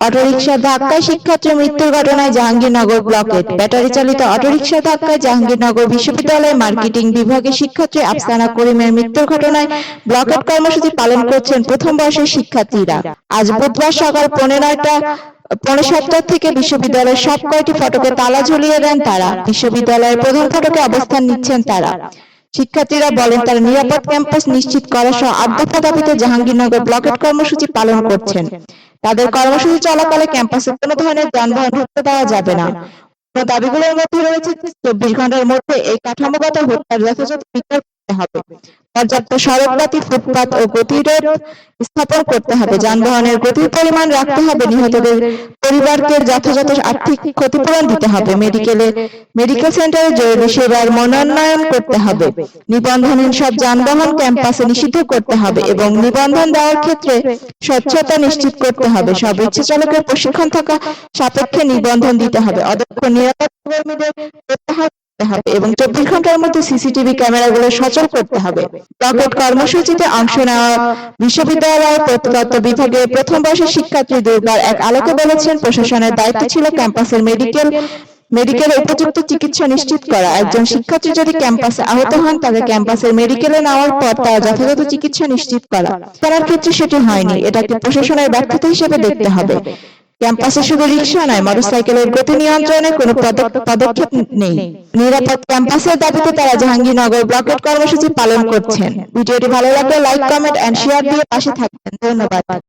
Autorickshaw ধাক্কায় শিক্ষার্থীর মৃত্যুর ঘটনায় জাহাঙ্গীরনগর ব্লকেট ব্যাটারি চালিত অটোরিকশা ধাক্কায় জাহাঙ্গীরনগর বিশ্ববিদ্যালয়ের মার্কেটিং বিভাগের শিক্ষার্থী আফসানা করিমের মৃত্যুর ঘটনায় ব্লকেট কর্মসূচি পালন করছেন প্রথম বর্ষের শিক্ষার্থীরা। আজ বুধবার সকাল পনেরোটা, পৌনে সাতটার থেকে বিশ্ববিদ্যালয়ের সব কয়টি ফটকে তালা ঝুলিয়ে দেন তারা। বিশ্ববিদ্যালয়ের প্রধান ফটকে অবস্থান নিচ্ছেন তারা। শিক্ষার্থীরা বলেন, তারা নিরাপদ ক্যাম্পাস নিশ্চিত করা সহ দফা দাবিতে জাহাঙ্গীরনগর ব্লকেট কর্মসূচি পালন করছেন। তাদের কর্মসূচি চলাকালে ক্যাম্পাসে কোনো ধরনের যানবাহন ঢুকতে দেওয়া যাবে না। দাবিগুলোর মধ্যে রয়েছে চব্বিশ ঘণ্টার মধ্যে এই কাঠামোগত হত্যার যথাযথ বিচার করতে হবে। পর্যাপ্ত সড়কবাতি ফুটপাত ও গতিরোধ স্থাপন করতে হবে। যানবাহনের গতির পরিমাণ রাখতে হবে। নিহতদের পরিবারকে যথাযথ আর্থিক ক্ষতিপূরণ দিতে হবে। মেডিকেলে, মেডিকেল সেন্টারে জরুরি সেবার মনোন্নয়ন করতে হবে। নিবন্ধনহীন সব যানবাহন ক্যাম্পাসে নিষিদ্ধ করতে হবে এবং নিবন্ধন দেওয়ার ক্ষেত্রে স্বচ্ছতা নিশ্চিত করতে হবে। সব ইচ্ছে চালকের প্রশিক্ষণ থাকা সাপেক্ষে নিবন্ধন দিতে হবে। অদক্ষ নিরাপত্তা কর্মীদের প্রত্যাহার হবে এবং চব্বিশ ঘণ্টার মধ্যে সিসিটিভি ক্যামেরাগুলো সচল করতে হবে। ব্লকেট কর্মসূচিতে অংশ নেওয়া বিশ্ববিদ্যালয় প্রত্নতত্ত্ব বিভাগের প্রথম বর্ষের শিক্ষার্থী দুর্গার এক আলোকে বলেছেন, প্রশাসনের দায়িত্ব ছিল ক্যাম্পাসের মেডিকেল, মেডিকেলে উপযুক্ত চিকিৎসা নিশ্চিত করা। একজন শিক্ষার্থী যদি ক্যাম্পাসে আহত হন, তাকে ক্যাম্পাসের মেডিকেলে নেওয়ার পর তার যথাযথ চিকিৎসা নিশ্চিত করা। তার ক্ষেত্রে সেটি হয়নি। এটাকে প্রশাসনের ব্যর্থতা হিসেবে দেখতে হবে। ক্যাম্পাসে শুধু রিক্সা নয় মোটরসাইকেলের গতি নিয়ন্ত্রণে কোনো পদক্ষেপ নেই। নিরাপদ ক্যাম্পাসের দাবিতে তারা জাহাঙ্গীরনগর ব্লকেট কর্মসূচি পালন করছেন। ভিডিওটি ভালো লাগলে লাইক কমেন্ট এন্ড শেয়ার দিয়ে পাশে থাকবেন। ধন্যবাদ।